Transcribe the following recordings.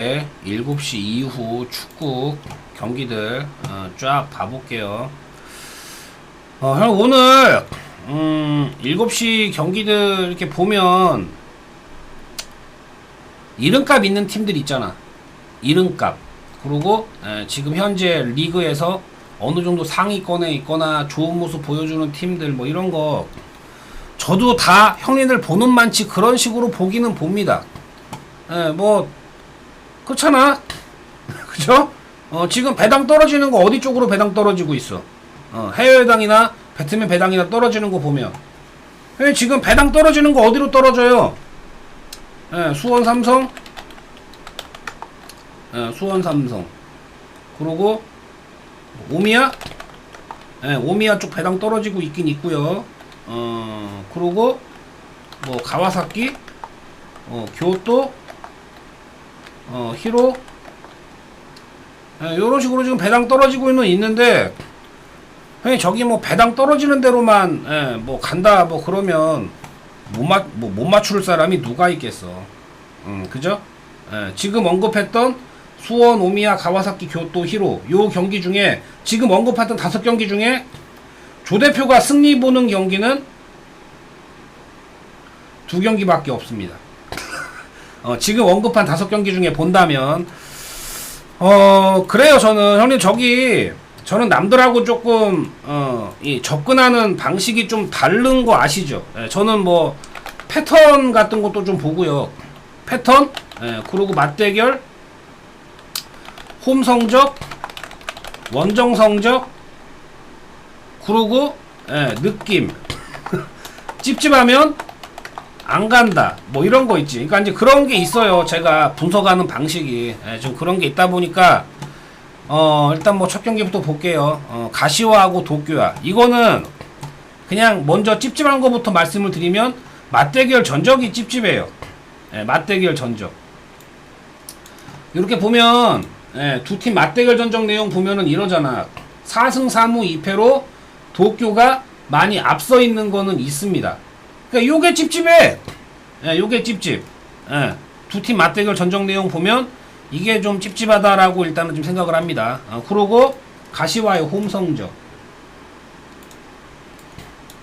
7시 이후 축구 경기들 어, 쫙 봐볼게요. 어, 형 오늘 음, 7시 경기들 이렇게 보면 이름값 있는 팀들 있잖아. 이름값. 그리고 에, 지금 현재 리그에서 어느 정도 상위권에 있거나 좋은 모습 보여주는 팀들 뭐 이런 거 저도 다 형님들 보는 만치 그런 식으로 보기는 봅니다. 예, 뭐 그렇잖아. 그죠? 어, 지금 배당 떨어지는 거 어디 쪽으로 배당 떨어지고 있어? 어, 해외 배당이나 배트맨 배당이나 떨어지는 거 보면. 예, 지금 배당 떨어지는 거 어디로 떨어져요? 예, 수원 삼성. 예, 수원 삼성. 그리고 오미야. 예, 오미야 쪽 배당 떨어지고 있긴 있고요. 어, 그리고 뭐 가와사키, 어, 교토, 어, 히로 예, 요런 식으로 지금 배당 떨어지고 있는 있는데 형님 저기 뭐 배당 떨어지는 대로만 예, 뭐 간다 뭐 그러면 못, 맞, 뭐, 못 맞출 사람이 누가 있겠어 음, 그죠? 예, 지금 언급했던 수원, 오미야, 가와사키, 교토, 히로 요 경기 중에 지금 언급했던 다섯 경기 중에 조 대표가 승리 보는 경기는 두 경기밖에 없습니다. 어, 지금 언급한 다섯 경기 중에 본다면 어 그래요 저는. 형님 저기 저는 남들하고 조금 어 이 접근하는 방식이 좀 다른 거 아시죠? 예, 저는 뭐 패턴 같은 것도 좀 보고요. 패턴? 예, 그리고 맞대결? 홈 성적? 원정 성적? 그리고 예, 느낌. 찝찝하면 안 간다. 뭐 이런 거 있지. 그러니까 이제 그런 게 있어요. 제가 분석하는 방식이 예, 좀 그런 게 있다 보니까 어 일단 뭐 첫 경기부터 볼게요. 어, 가시화하고 도쿄화. 이거는 그냥 먼저 찝찝한 거부터 말씀을 드리면 맞대결 전적이 찝찝해요. 예, 맞대결 전적. 이렇게 보면 예, 두 팀 맞대결 전적 내용 보면은 이러잖아. 4승 3무 2패로 도쿄가 많이 앞서 있는 거는 있습니다. 그러니까 요게 찝찝해. 예, 요게 찝찝. 예, 두팀 맞대결 전적 내용 보면 이게 좀 찝찝하다라고 일단은 좀 생각을 합니다. 어, 그러고 가시와의 홈 성적.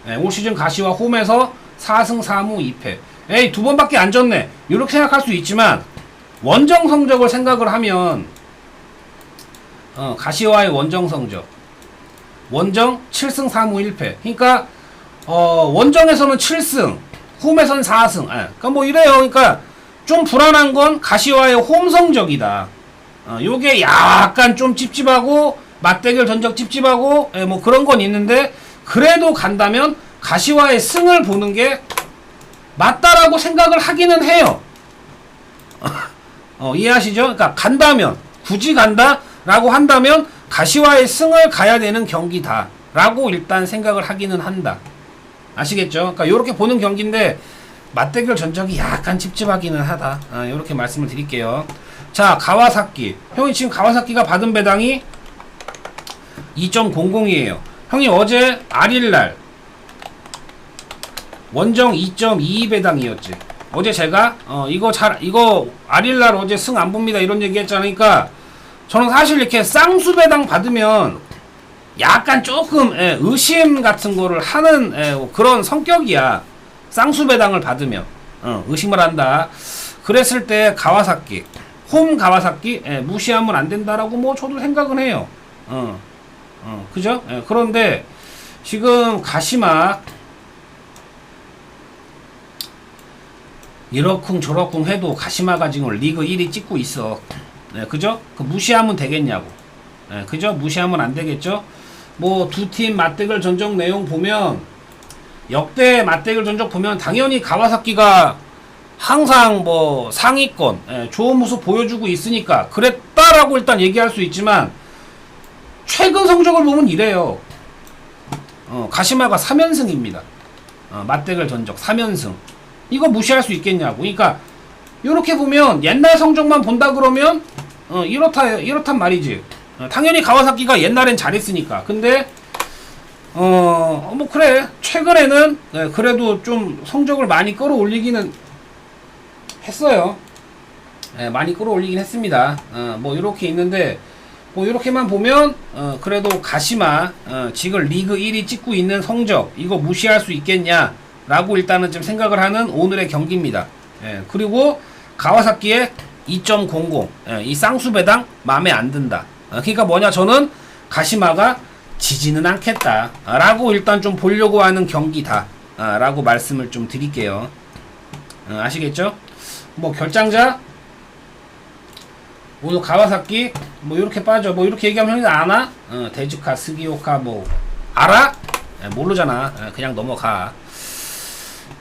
예, 올 시즌 가시와 홈에서 4승 4무 2패. 에이, 두 번밖에 안 졌네. 이렇게 생각할 수 있지만 원정 성적을 생각을 하면 어, 가시와의 원정 성적. 원정 7승 3무 1패. 그러니까 어, 원정에서는 7승, 홈에서는 4승. 예. 그러니까 뭐 이래요. 그러니까 좀 불안한 건 가시와의 홈 성적이다. 어, 요게 약간 좀 찝찝하고 맞대결 전적 찝찝하고 예, 뭐 그런 건 있는데 그래도 간다면 가시와의 승을 보는 게 맞다라고 생각을 하기는 해요. 어, 이해하시죠? 그러니까 간다면 굳이 간다라고 한다면 가시와의 승을 가야 되는 경기다라고 일단 생각을 하기는 한다. 아시겠죠? 그러니까 이렇게 보는 경기인데 맞대결 전적이 약간 찝찝하기는 하다. 아, 이렇게 말씀을 드릴게요. 자, 가와사키. 형이 지금 가와사키가 받은 배당이 2.00이에요. 형이 어제 아릴날 원정 2.22 배당이었지. 어제 제가 어 이거 잘 이거 아릴날 어제 승 안 봅니다 이런 얘기 했잖아요. 그러니까 저는 사실 이렇게 쌍수 배당 받으면 약간 조금 예, 의심 같은 거를 하는 예, 그런 성격이야. 쌍수 배당을 받으면 어, 의심을 한다. 그랬을 때 가와사키 홈 가와사키 예, 무시하면 안 된다라고 뭐 저도 생각은 해요. 어, 어, 그죠? 예, 그런데 지금 가시마 이러쿵 저러쿵 해도 가시마가 지금 리그 1위 찍고 있어. 예, 그죠? 그 무시하면 되겠냐고. 예, 그죠? 무시하면 안 되겠죠? 뭐 두 팀 맞대결 전적 내용 보면 역대 맞대결 전적 보면 당연히 가와사키가 항상 뭐 상위권 예, 좋은 모습 보여주고 있으니까 그랬다라고 일단 얘기할 수 있지만 최근 성적을 보면 이래요. 어, 가시마가 3연승입니다. 어, 맞대결 전적 3연승. 이거 무시할 수 있겠냐고. 그러니까 이렇게 보면 옛날 성적만 본다 그러면 어, 이렇다 이렇단 말이지. 어, 당연히 가와사키가 옛날엔 잘했으니까. 근데 어, 뭐 그래. 최근에는 네, 그래도 좀 성적을 많이 끌어올리기는 했어요. 예, 많이 끌어올리긴 했습니다. 어, 뭐 이렇게 있는데 뭐 이렇게만 보면 어, 그래도 가시마 어, 지금 리그 1위 찍고 있는 성적 이거 무시할 수 있겠냐라고 일단은 좀 생각을 하는 오늘의 경기입니다. 예, 그리고 가와사키의 2.00 예, 이 쌍수 배당 마음에 안 든다. 어, 그러니까 뭐냐 저는 가시마가 지지는 않겠다 라고 일단 좀 보려고 하는 경기다 라고 말씀을 좀 드릴게요. 어, 아시겠죠? 뭐 결장자 오늘 가와사키 뭐 이렇게 빠져 뭐 이렇게 얘기하면 형이 아나? 어, 데즈카 스기오카 뭐 알아? 예, 모르잖아 예, 그냥 넘어가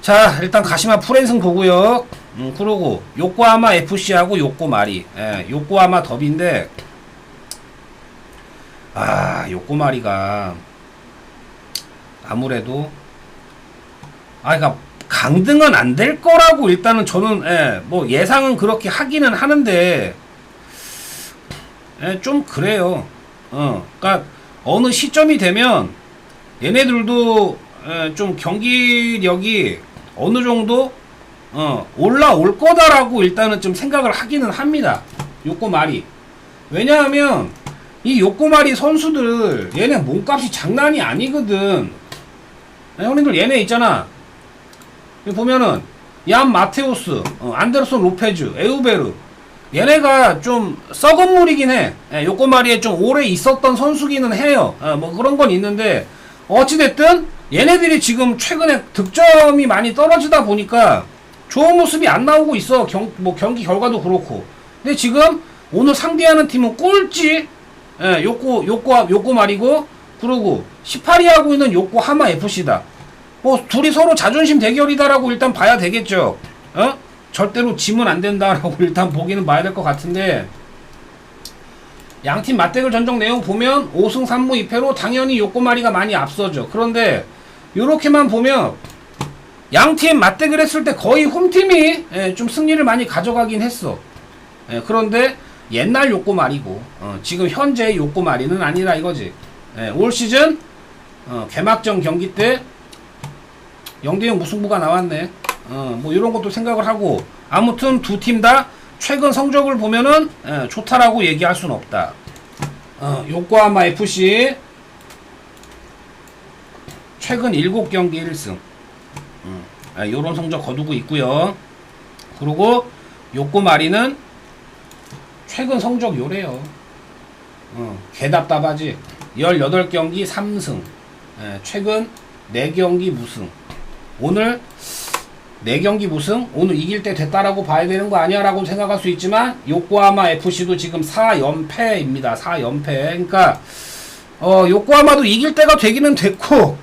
자 일단 가시마 프랜승 보고요 음, 그러고 요코하마 FC하고 요코마리 예, 요코하마 더비인데 아 요코마리가 아무래도 아 그니까 강등은 안 될 거라고 일단은 저는 예, 뭐 예상은 그렇게 하기는 하는데 예, 좀 그래요. 어, 그러니까 어느 시점이 되면 얘네들도 예, 좀 경기력이 어느 정도 어, 올라올 거다라고 일단은 좀 생각을 하기는 합니다. 요꼬마리. 왜냐하면 이 요꼬마리 선수들 얘네 몸값이 장난이 아니거든. 예, 형님들 얘네 있잖아. 보면은 얀 마테우스, 어, 안데르손 로페즈, 에우베르 얘네가 좀 썩은 물이긴 해. 예, 요꼬마리에 좀 오래 있었던 선수기는 해요. 어, 뭐 그런 건 있는데 어찌됐든 얘네들이 지금 최근에 득점이 많이 떨어지다 보니까 좋은 모습이 안 나오고 있어. 경, 뭐 경기 결과도 그렇고. 근데 지금 오늘 상대하는 팀은 꼴찌. 예, 요꼬 요꼬 요꼬마리고 그러고 18위 하고 있는 요코하마 FC다. 뭐 둘이 서로 자존심 대결이다라고 일단 봐야 되겠죠. 어? 절대로 지면 안 된다라고 일단 보기는 봐야 될 것 같은데 양팀 맞대결 전적 내용 보면 5승 3무 2패로 당연히 요꼬마리가 많이 앞서죠. 그런데 이렇게만 보면 양팀 맞대결 했을 때 거의 홈팀이 예, 좀 승리를 많이 가져가긴 했어. 예, 그런데 옛날 요꼬마리고 어, 지금 현재 요꼬마리는 아니라 이거지. 예, 올 시즌 어, 개막전 경기 때 0대0 무승부가 나왔네. 어, 뭐 이런 것도 생각을 하고 아무튼 두 팀 다 최근 성적을 보면은 예, 좋다라고 얘기할 수는 없다. 어, 요코하마 FC 최근 7경기 1승. 음, 아, 요런 성적 거두고 있고요. 그리고 요코마리는 최근 성적 요래요. 어, 개답답하지. 18경기 3승. 예, 최근 4경기 무승. 오늘 4경기 무승? 오늘 이길 때 됐다라고 봐야 되는 거 아니야? 라고 생각할 수 있지만, 요코하마 FC도 지금 4연패입니다. 4연패. 그러니까, 어, 요코하마도 이길 때가 되기는 됐고,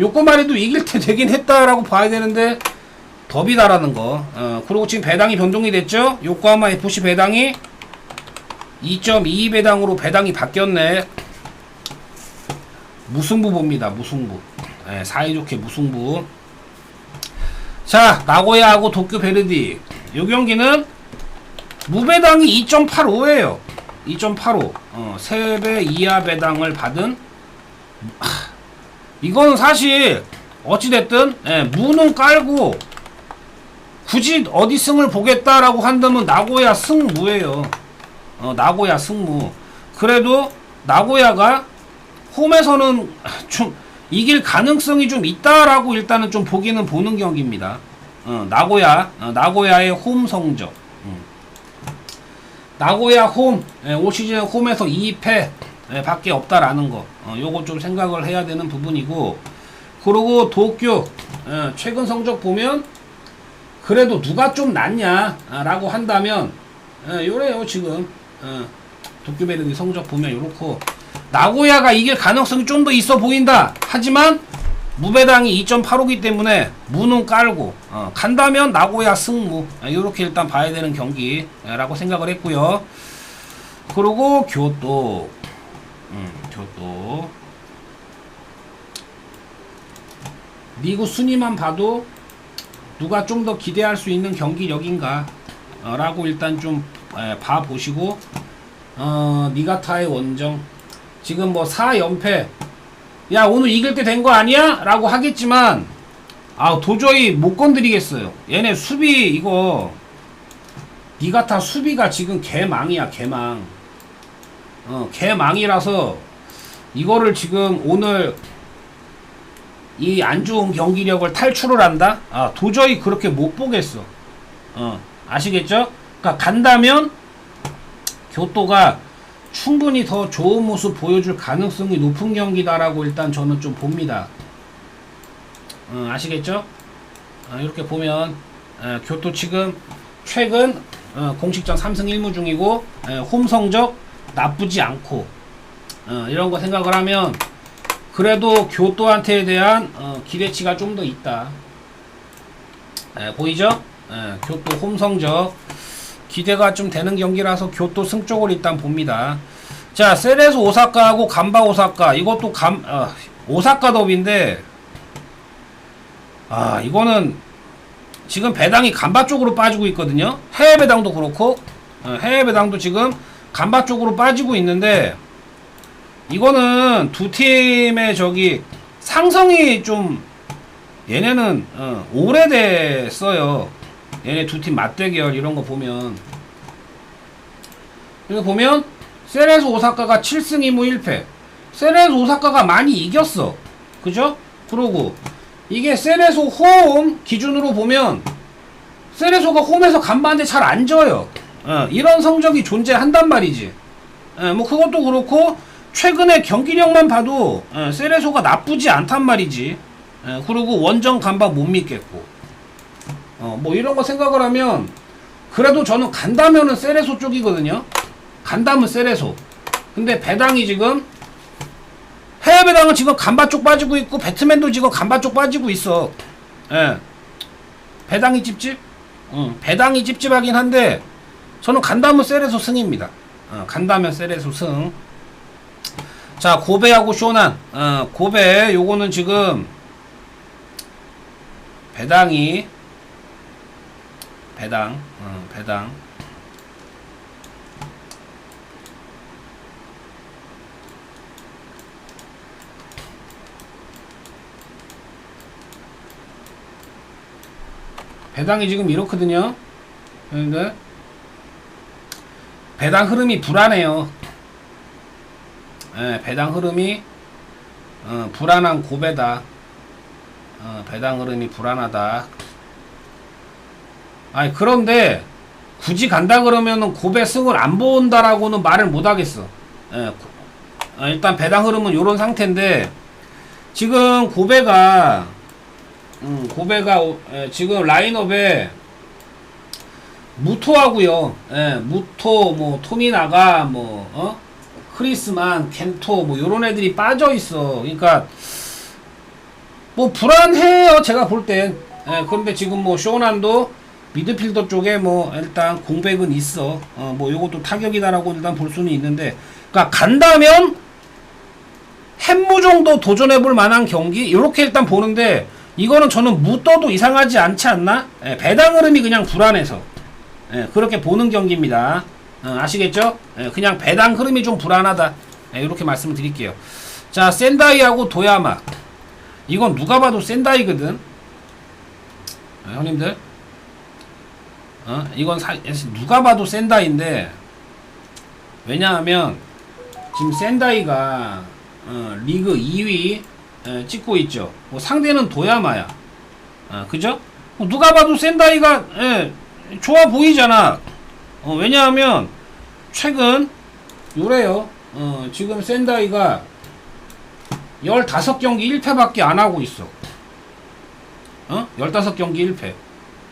요코마리도 이길 때 되긴 했다라고 봐야 되는데, 더비다라는 거. 어, 그리고 지금 배당이 변동이 됐죠? 요코하마 FC 배당이 2.22 배당으로 배당이 바뀌었네. 무승부 봅니다. 무승부. 예, 사이좋게 무승부. 자, 나고야하고 도쿄 베르디. 요 경기는 무배당이 2.85예요. 2.85. 어, 3배 이하 배당을 받은 하, 이거는 사실 어찌됐든 예, 무는 깔고 굳이 어디 승을 보겠다라고 한다면 나고야 승무예요. 어, 나고야 승무. 그래도 나고야가 홈에서는 좀 이길 가능성이 좀 있다라고 일단은 좀 보기는 보는 경기입니다. 어, 나고야, 어, 나고야의 홈 성적. 음. 나고야 홈, 예, 올 시즌 홈에서 2패 예, 밖에 없다라는 거. 어, 요거 좀 생각을 해야 되는 부분이고. 그리고 도쿄, 예, 최근 성적 보면 그래도 누가 좀 낫냐라고 한다면 예, 요래요 지금 어, 도쿄 베르디 성적 보면 요렇고 나고야가 이길 가능성이 좀 더 있어 보인다. 하지만 무배당이 2.85기 때문에 무는 깔고 어, 간다면 나고야 승무 이렇게 일단 봐야 되는 경기라고 생각을 했고요. 그리고 교토, 음, 교토 리그 순위만 봐도 누가 좀 더 기대할 수 있는 경기력인가 어, 라고 일단 좀 에, 봐보시고 어, 니가타의 원정 지금 뭐 4연패 야 오늘 이길 때 된 거 아니야? 라고 하겠지만 아 도저히 못 건드리겠어요 얘네 수비 이거 니가타 수비가 지금 개망이야 개망 어 개망이라서 이거를 지금 오늘 이 안 좋은 경기력을 탈출을 한다? 아 도저히 그렇게 못 보겠어 어 아시겠죠? 그러니까 간다면 교토가 충분히 더 좋은 모습 보여줄 가능성이 높은 경기다라고 일단 저는 좀 봅니다 어, 아시겠죠? 어, 이렇게 보면 어, 교토 지금 최근 어, 공식전 3승 1무 중이고 에, 홈 성적 나쁘지 않고 어, 이런 거 생각을 하면 그래도 교토한테 대한 어, 기대치가 좀 더 있다. 에, 보이죠? 에, 교토 홈 성적 기대가 좀 되는 경기라서 교토 승 쪽을 일단 봅니다. 자, 세레스 오사카하고 간바 오사카 이것도 감 어, 오사카 더비인데 아 이거는 지금 배당이 간바 쪽으로 빠지고 있거든요. 해외 배당도 그렇고 어, 해외 배당도 지금 간바 쪽으로 빠지고 있는데 이거는 두 팀의 저기 상성이 좀 얘네는 어, 오래됐어요. 얘네 두 팀 맞대결 이런 거 보면 이거 보면 세레스 오사카가 7승 2무 1패 세레스 오사카가 많이 이겼어. 그죠? 그러고 이게 세레소 홈 기준으로 보면 세레소가 홈에서 간반한테 잘안 져요. 어, 이런 성적이 존재한단 말이지. 어, 뭐 그것도 그렇고 최근에 경기력만 봐도 어, 세레소가 나쁘지 않단 말이지. 어, 그리고 원정 간반 못 믿겠고. 어, 뭐 이런 거 생각을 하면 그래도 저는 간다면은 세레소 쪽이거든요. 간다면 세레소. 근데 배당이 지금 해외 배당은 지금 간바 쪽 빠지고 있고 배트맨도 지금 간바 쪽 빠지고 있어. 예. 배당이 찝찝? 응. 배당이 찝찝하긴 한데 저는 간다면 세레소 승입니다. 어, 간다면 세레소 승. 자 고베하고 쇼난. 어, 고베 요거는 지금 배당이 배당 어, 배당 배당이 지금 이렇거든요. 그런데 배당 흐름이 불안해요. 예, 배당 흐름이 어, 불안한 고배다. 어, 배당 흐름이 불안하다. 아니 그런데 굳이 간다 그러면은 고배 승을 안 본다라고는 말을 못 하겠어. 예, 고- 어, 일단 배당 흐름은 요런 상태인데 지금 고배가 음, 고베가 오- 예, 지금 라인업에 무토하고요. 예, 무토 뭐 토미나가 뭐 어? 크리스만 켄토 뭐 요런 애들이 빠져 있어. 그러니까 뭐 불안해요. 제가 볼 땐. 예, 그런데 지금 뭐 쇼난도 미드필더 쪽에 뭐 일단 공백은 있어. 어, 뭐 요것도 타격이다라고 일단 볼 수는 있는데 그러니까 간다면 햄무 정도 도전해 볼 만한 경기 이렇게 일단 보는데 이거는 저는 무떠도 이상하지 않지 않나? 예, 배당 흐름이 그냥 불안해서 예, 그렇게 보는 경기입니다. 어, 아시겠죠? 예, 그냥 배당 흐름이 좀 불안하다. 예, 이렇게 말씀을 드릴게요. 자, 센다이하고 도야마. 이건 누가 봐도 센다이거든. 예, 형님들. 어, 이건 사, 누가 봐도 센다이인데 왜냐하면 지금 센다이가 어, 리그 2위 에, 찍고 있죠. 뭐 상대는 도야마야. 아, 그죠? 뭐 누가 봐도 센다이가 예, 좋아 보이잖아. 어, 왜냐하면 최근 요래요. 어, 지금 센다이가 15경기 1패밖에 안 하고 있어. 어? 15경기 1패.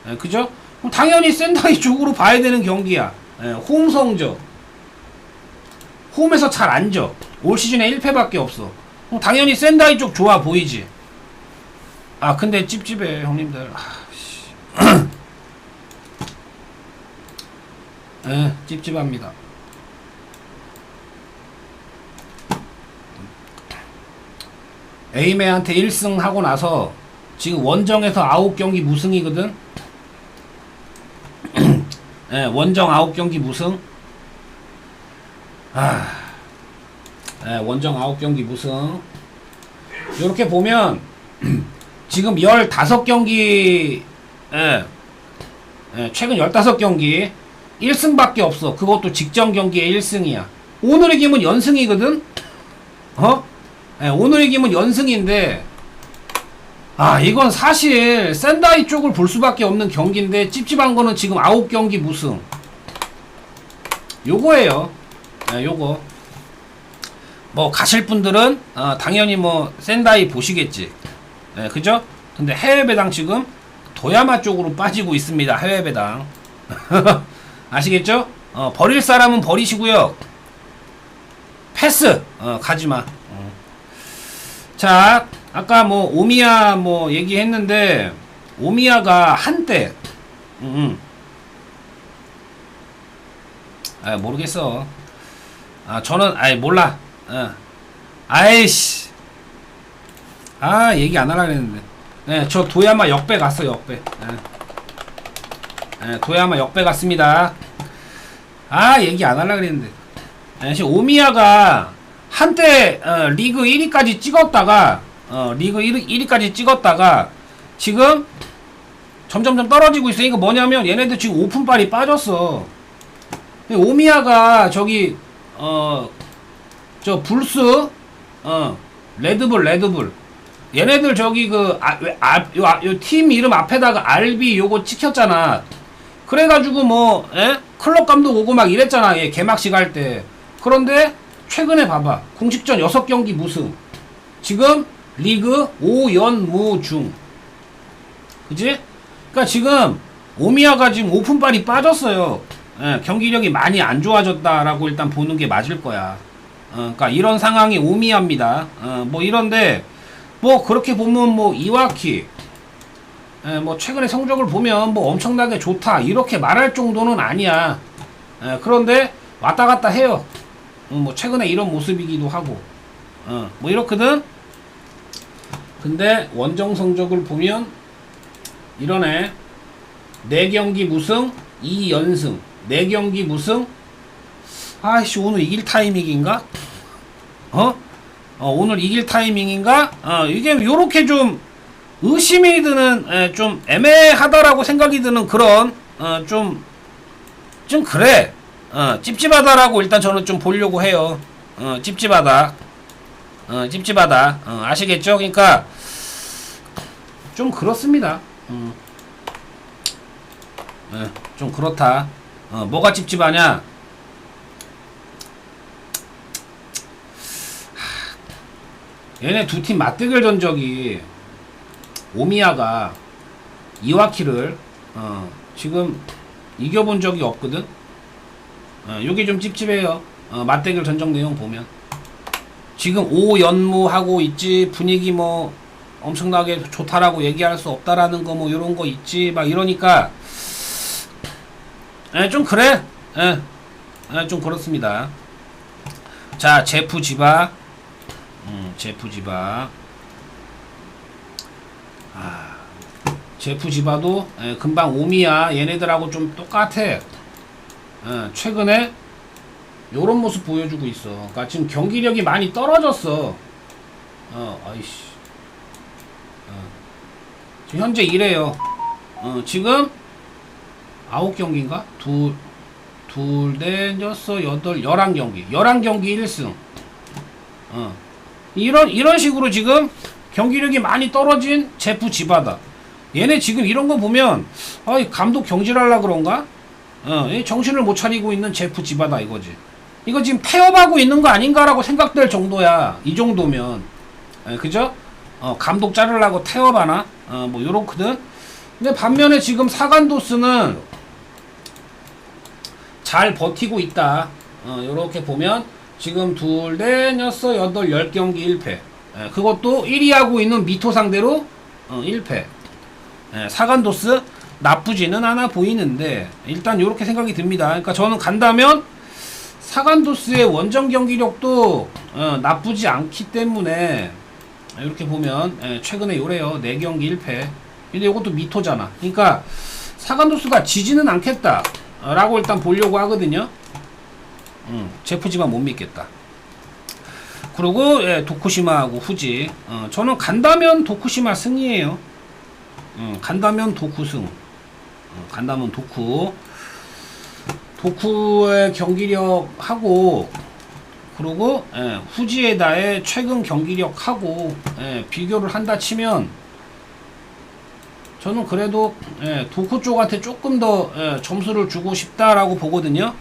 예, 그죠? 당연히 센다이 쪽으로 봐야 되는 경기야. 예, 홈 성적. 홈에서 잘 안 져. 올 시즌에 1패밖에 없어. 당연히 센다이 쪽 좋아 보이지. 아 근데 찝찝해 형님들. 아, 씨. 예, 찝찝합니다. 에이메한테 1승 하고 나서 지금 원정에서 9경기 무승이거든. 예, 원정 9경기 무승. 아. 예, 원정 9경기 무승. 이렇게 보면 지금 15경기 예, 예, 최근 15경기 1승밖에 없어. 그것도 직전 경기에 1승이야. 오늘 이기면 연승이거든? 어? 예, 오늘 이기면 연승인데, 아, 이건 사실 샌다이 쪽을 볼 수밖에 없는 경기인데, 찝찝한 거는 지금 9경기 무승. 요거예요. 예, 요거. 뭐, 가실 분들은, 어, 당연히 뭐, 샌다이 보시겠지. 예, 그죠? 근데 해외 배당 지금 도야마 쪽으로 빠지고 있습니다. 해외 배당. 아시겠죠? 어, 버릴 사람은 버리시고요. 패스. 어, 가지 마. 어. 자, 아까 뭐 오미야 뭐 얘기했는데 오미야가 한때 음, 음. 아, 모르겠어. 아, 저는 아이 몰라. 어. 아이씨. 아, 얘기 안 하려고 했는데. 네, 저 도야마 역배 갔어, 역배. 네. 네, 도야마 역배 갔습니다. 아, 얘기 안 하려고 그랬는데. 네, 오미야가 한때 어, 리그 1위까지 찍었다가 어, 리그 1위, 1위 까지 찍었다가 지금 점점점 떨어지고 있어. 이거 뭐냐면 얘네들 지금 오픈빨이 빠졌어. 근데 오미야가 저기 어 저 불스 어 레드불 레드불 얘네들 저기 그아요 팀 이름 앞에다가 RB 요거 찍혔잖아. 그래가지고 뭐 에? 클럽 감독 오고 막 이랬잖아. 얘 개막식 할 때. 그런데 최근에 봐봐 공식전 6경기 무승. 지금 리그 5연무 중. 그지? 그러니까 지금 오미야가 지금 오픈빨이 빠졌어요. 예, 경기력이 많이 안 좋아졌다라고 일단 보는 게 맞을 거야. 어, 그러니까 이런 상황이 오미야입니다. 어, 뭐 이런데 뭐 그렇게 보면 뭐 이와키 예, 뭐 최근에 성적을 보면 뭐 엄청나게 좋다 이렇게 말할 정도는 아니야. 예, 그런데 왔다 갔다 해요. 음, 뭐 최근에 이런 모습이기도 하고, 어, 뭐 이렇거든. 근데 원정 성적을 보면 이러네. 4경기 무승, 2연승. 4경기 무승. 아이씨 오늘 이길 타이밍인가? 어? 어, 오늘 이길 타이밍인가? 어, 이게 요렇게 좀 의심이 드는 에, 좀 애매하다라고 생각이 드는 그런 어, 좀, 좀 그래. 어, 찝찝하다라고 일단 저는 좀 보려고 해요. 어, 찝찝하다. 어, 찝찝하다. 어, 아시겠죠? 그러니까 좀 그렇습니다. 음. 예, 좀 그렇다. 어, 뭐가 찝찝하냐? 얘네 두 팀 맞대결 전적이 오미야가 이와키를 어, 지금 이겨본 적이 없거든. 어, 요게 좀 찝찝해요. 어, 맞대결 전적 내용 보면 지금 5연무 하고 있지 분위기 뭐 엄청나게 좋다라고 얘기할 수 없다라는 거 뭐 이런 거 있지 막 이러니까 에, 좀 그래. 에, 에, 좀 그렇습니다. 자 제프 지바 음, 제프 지바 아, 제프 지바도 에, 금방 오미야 얘네들하고 좀 똑같아. 에, 최근에 요런 모습 보여주고 있어. 그러니까 지금 경기력이 많이 떨어졌어. 어, 아이씨. 어. 지금 현재 이래요. 어, 지금 아홉 경기인가? 둘, 둘, 넷, 여섯, 여덟, 열한 경기. 열한 경기 1승. 어. 이런, 이런 식으로 지금 경기력이 많이 떨어진 제프 지바다. 얘네 지금 이런 거 보면, 아이, 감독 경질하려 그런가? 어, 이 정신을 못 차리고 있는 제프 지바다 이거지. 이거 지금 폐업하고 있는 거 아닌가라고 생각될 정도야. 이 정도면. 에, 그죠? 어, 감독 자르려고 태업하나? 어, 뭐, 요렇거든? 근데 반면에 지금 사간도스는 잘 버티고 있다. 어, 요렇게 보면 지금 둘, 넷, 여섯, 여덟, 열 경기 1패. 에, 그것도 1위 하고 있는 미토 상대로 어, 1패. 에, 사간도스 나쁘지는 않아 보이는데 일단 요렇게 생각이 듭니다. 그러니까 저는 간다면 사간도스의 원정 경기력도 어, 나쁘지 않기 때문에 이렇게 보면 예, 최근에 요래요. 4경기 1패. 근데 이것도 미토잖아. 그러니까 사간도스가 지지는 않겠다. 어, 라고 일단 보려고 하거든요. 음, 제프지만 못 믿겠다. 그리고 예, 도쿠시마하고 후지. 어, 저는 간다면 도쿠시마 승이에요. 음, 간다면 도쿠 승. 어, 간다면 도쿠 도쿠의 경기력하고 그리고 예, 후지에다의 최근 경기력하고 예, 비교를 한다 치면 저는 그래도 예, 도쿠 쪽한테 조금 더 예, 점수를 주고 싶다라고 보거든요.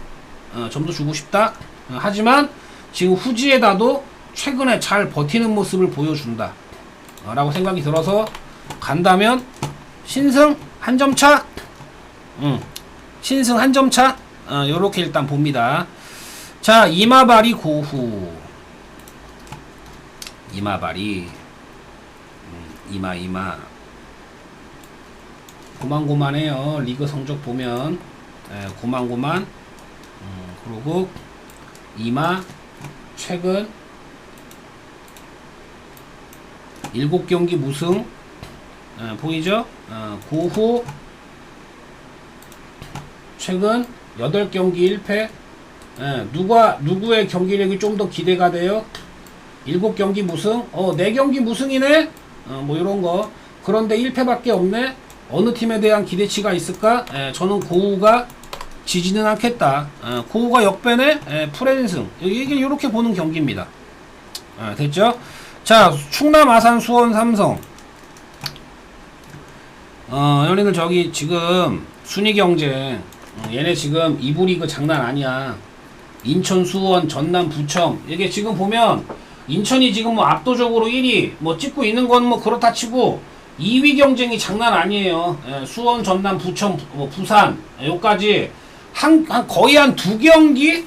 어, 점수 주고 싶다. 어, 하지만 지금 후지에다도 최근에 잘 버티는 모습을 보여준다. 어, 라고 생각이 들어서 간다면 신승 한 점 차. 음, 신승 한 점 차. 어, 요렇게 일단 봅니다. 자, 이마발이 고후. 이마발이 음, 이마 이마 고만고만해요. 리그 성적 보면 예, 고만고만. 음, 그리고 이마 최근 7경기 무승 예, 보이죠? 어, 고후 최근 8경기 1패 예, 누가 누구의 경기력이 좀 더 기대가 돼요? 7경기 무승? 어, 4경기 무승이네? 어, 뭐 이런 거. 그런데 1패밖에 없네? 어느 팀에 대한 기대치가 있을까? 예, 저는 고우가 지지는 않겠다. 예, 고우가 역배네? 예, 프랜승. 이게 이렇게 보는 경기입니다. 예, 됐죠? 자, 충남, 아산, 수원, 삼성. 어, 연예들 저기 지금 순위 경쟁. 어, 얘네 지금 이부 리그 장난 아니야. 인천, 수원, 전남, 부청. 이게 지금 보면 인천이 지금 뭐 압도적으로 1위 뭐 찍고 있는 건 뭐 그렇다 치고 2위 경쟁이 장난 아니에요. 예, 수원, 전남, 부청, 부- 뭐 부산 여기까지 한, 한 거의 한 두 경기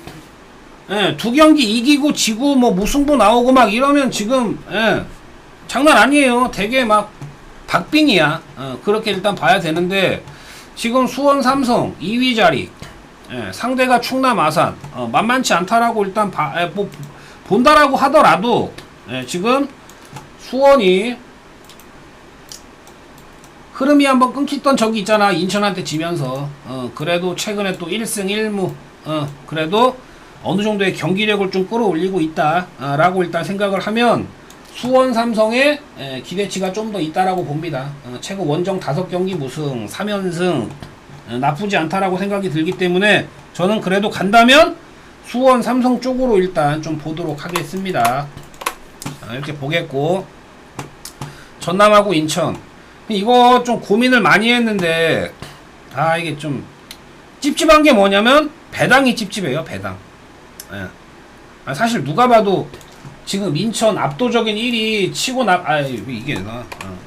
예, 두 경기 이기고 지고 뭐 무승부 나오고 막 이러면 지금 예, 장난 아니에요. 되게 막 박빙이야. 어, 그렇게 일단 봐야 되는데 지금 수원 삼성 2위 자리. 예, 상대가 충남 아산. 어, 만만치 않다라고 일단 봐, 예, 뭐 본다라고 하더라도 예, 지금 수원이 흐름이 한번 끊기던 적이 있잖아 인천한테 지면서. 어, 그래도 최근에 또 1승 1무. 어, 그래도 어느 정도의 경기력을 좀 끌어올리고 있다 어, 라고 일단 생각을 하면 수원 삼성의 예, 기대치가 좀 더 있다라고 봅니다. 어, 최고 원정 5경기 무승 3연승 어, 나쁘지 않다라고 생각이 들기 때문에 저는 그래도 간다면 수원 삼성 쪽으로 일단 좀 보도록 하겠습니다. 자, 이렇게 보겠고. 전남하고 인천. 이거 좀 고민을 많이 했는데 아 이게 좀 찝찝한 게 뭐냐면 배당이 찝찝해요 배당. 예. 아, 사실 누가 봐도 지금 인천 압도적인 1위 치고 나, 아, 이게 나, 어.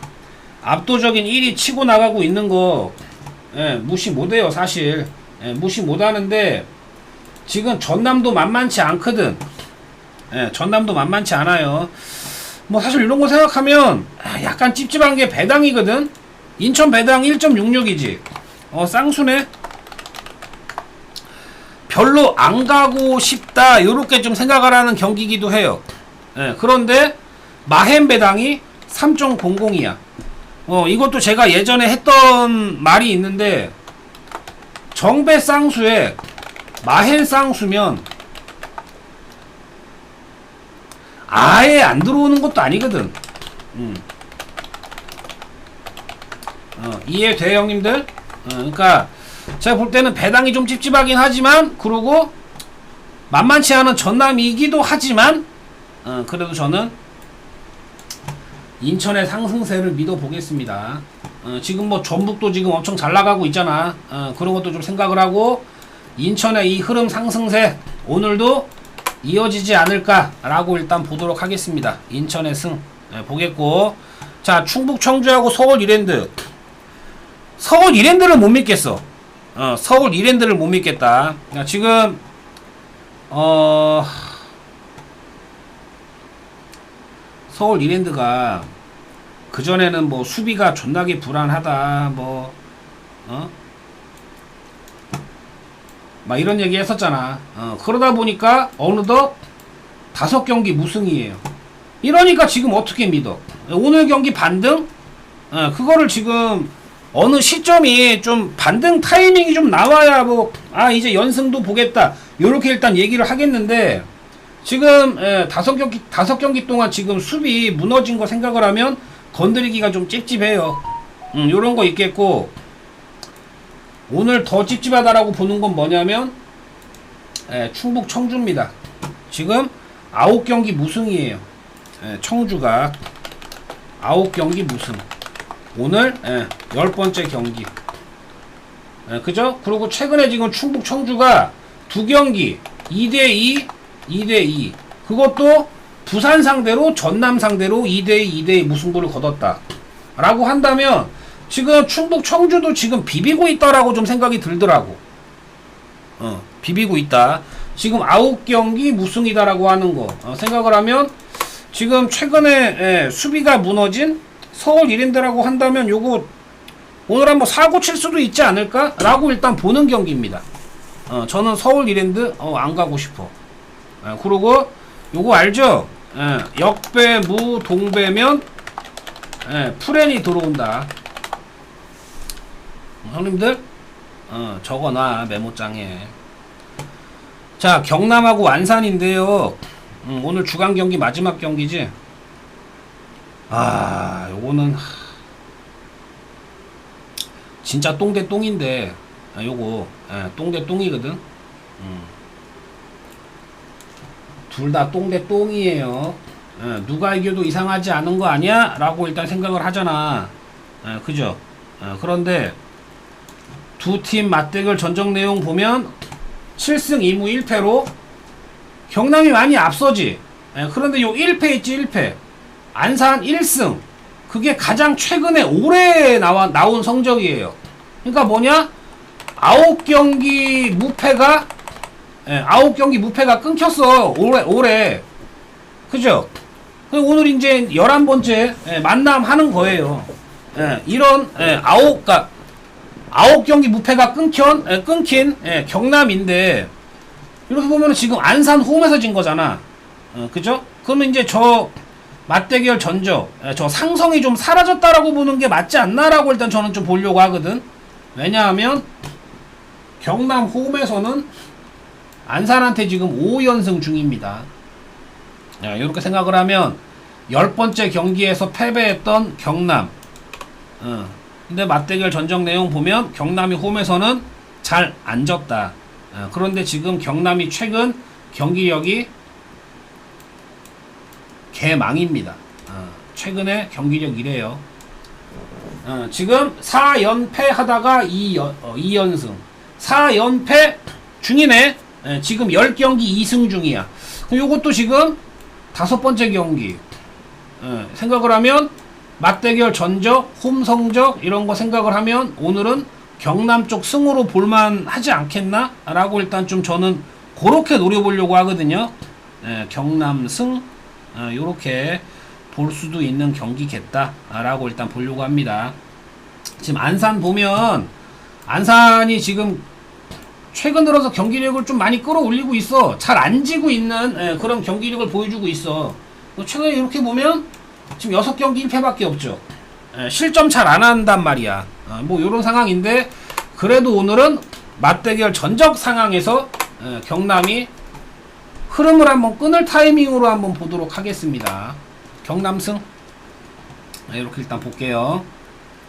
압도적인 1위 치고 나가고 있는 거, 예, 무시 못해요, 사실. 예, 무시 못하는데, 지금 전남도 만만치 않거든. 예, 전남도 만만치 않아요. 뭐, 사실 이런 거 생각하면, 아, 약간 찝찝한 게 배당이거든? 인천 배당 1.66이지. 어, 쌍수네? 별로 안 가고 싶다 요렇게 좀 생각을 하는 경기기도 해요. 예, 그런데 마헨 배당이 3.00이야. 어, 이것도 제가 예전에 했던 말이 있는데 정배 쌍수에 마헨 쌍수면 아예 안 들어오는 것도 아니거든. 음. 어, 이해돼 형님들? 어, 그러니까 제가 볼 때는 배당이 좀 찝찝하긴 하지만 그리고 만만치 않은 전남이기도 하지만 어, 그래도 저는 인천의 상승세를 믿어보겠습니다. 어, 지금 뭐 전북도 지금 엄청 잘 나가고 있잖아. 어, 그런 것도 좀 생각을 하고 인천의 이 흐름 상승세 오늘도 이어지지 않을까라고 일단 보도록 하겠습니다. 인천의 승 예, 보겠고 자 충북 청주하고 서울 이랜드 서울 이랜드를 못 믿겠어. 어, 서울 이랜드를 못 믿겠다. 야, 지금 어 서울 이랜드가 그 전에는 뭐 수비가 존나게 불안하다 뭐 어? 막 이런 얘기 했었잖아. 어, 그러다 보니까 어느덧 다섯 경기 무승이에요. 이러니까 지금 어떻게 믿어? 오늘 경기 반등? 어, 그거를 지금 어느 시점이 좀 반등 타이밍이 좀 나와야 뭐 아 이제 연승도 보겠다 요렇게 일단 얘기를 하겠는데 지금 예, 다섯 경기 다섯 경기 동안 지금 수비 무너진 거 생각을 하면 건드리기가 좀 찝찝해요. 음, 요런 거 있겠고 오늘 더 찝찝하다라고 보는 건 뭐냐면 예, 충북 청주입니다. 지금 9경기 무승이에요. 예, 청주가 9경기 무승. 오늘 예, 10번째 경기. 예, 그죠? 그리고 최근에 지금 충북 청주가 두 경기 2대2, 2대2. 그것도 부산 상대로 전남 상대로 2대2, 2대2 무승부를 거뒀다. 라고 한다면 지금 충북 청주도 지금 비비고 있다라고 좀 생각이 들더라고. 어, 비비고 있다. 지금 아홉 경기 무승이다라고 하는 거 어, 생각을 하면 지금 최근에 예, 수비가 무너진 서울 이랜드라고 한다면 요거 오늘 한번 사고 칠 수도 있지 않을까라고 일단 보는 경기입니다. 어, 저는 서울 이랜드 어, 안 가고 싶어. 예, 그리고 요거 알죠? 예, 역배 무 동배면 예, 프렌이 들어온다. 형님들 어, 적어놔 메모장에. 자 경남하고 안산인데요. 음, 오늘 주간 경기 마지막 경기지. 아 요거는 하, 진짜 똥 대 똥인데 아, 요거 예, 똥대 똥이거든. 음. 둘 다 똥대 똥이에요. 예, 누가 이겨도 이상하지 않은 거 아니야? 라고 일단 생각을 하잖아. 예, 그죠? 예, 그런데 두 팀 맞대결 전적 내용 보면 7승 2무 1패로 경남이 많이 앞서지. 예, 그런데 요 1패 있지 1패. 안산 1승. 그게 가장 최근에 올해 나와 나온 성적이에요. 그러니까 뭐냐? 9경기 무패가 예, 9경기 무패가 끊겼어. 올해 올해. 그죠? 그 오늘 이제 11번째 예, 만남 하는 거예요. 예, 이런 예, 아홉 가 아홉 경기 무패가 끊긴 예, 끊긴 예, 경남인데 이렇게 보면 지금 안산 홈에서 진 거잖아. 어, 그죠? 그러면 이제 저 맞대결 전적 예, 저 상성이 좀 사라졌다라고 보는 게 맞지 않나라고 일단 저는 좀 보려고 하거든. 왜냐하면 경남 홈에서는 안산한테 지금 5연승 중입니다. 야, 이렇게 생각을 하면 열 번째 경기에서 패배했던 경남. 어. 근데 맞대결 전적 내용 보면 경남이 홈에서는 잘 안 졌다. 어, 그런데 지금 경남이 최근 경기력이 개망입니다. 어, 최근에 경기력 이래요. 어, 지금 4연패 하다가 2연, 어, 2연승. 4연패 중이네. 예, 지금 10경기 2승 중이야. 요것도 지금 다섯 번째 경기. 예, 생각을 하면 맞대결 전적, 홈 성적 이런 거 생각을 하면 오늘은 경남 쪽 승으로 볼만 하지 않겠나? 라고 일단 좀 저는 그렇게 노려보려고 하거든요. 예, 경남 승, 어, 요렇게 볼 수도 있는 경기겠다. 라고 일단 보려고 합니다. 지금 안산 보면 안산이 지금 최근 들어서 경기력을 좀 많이 끌어올리고 있어. 잘 안 지고 있는 예, 그런 경기력을 보여주고 있어. 최근에 이렇게 보면 지금 6경기 1패밖에 없죠. 예, 실점 잘 안 한단 말이야. 어, 뭐 이런 상황인데 그래도 오늘은 맞대결 전적 상황에서 예, 경남이 흐름을 한번 끊을 타이밍으로 한번 보도록 하겠습니다. 경남승 예, 이렇게 일단 볼게요.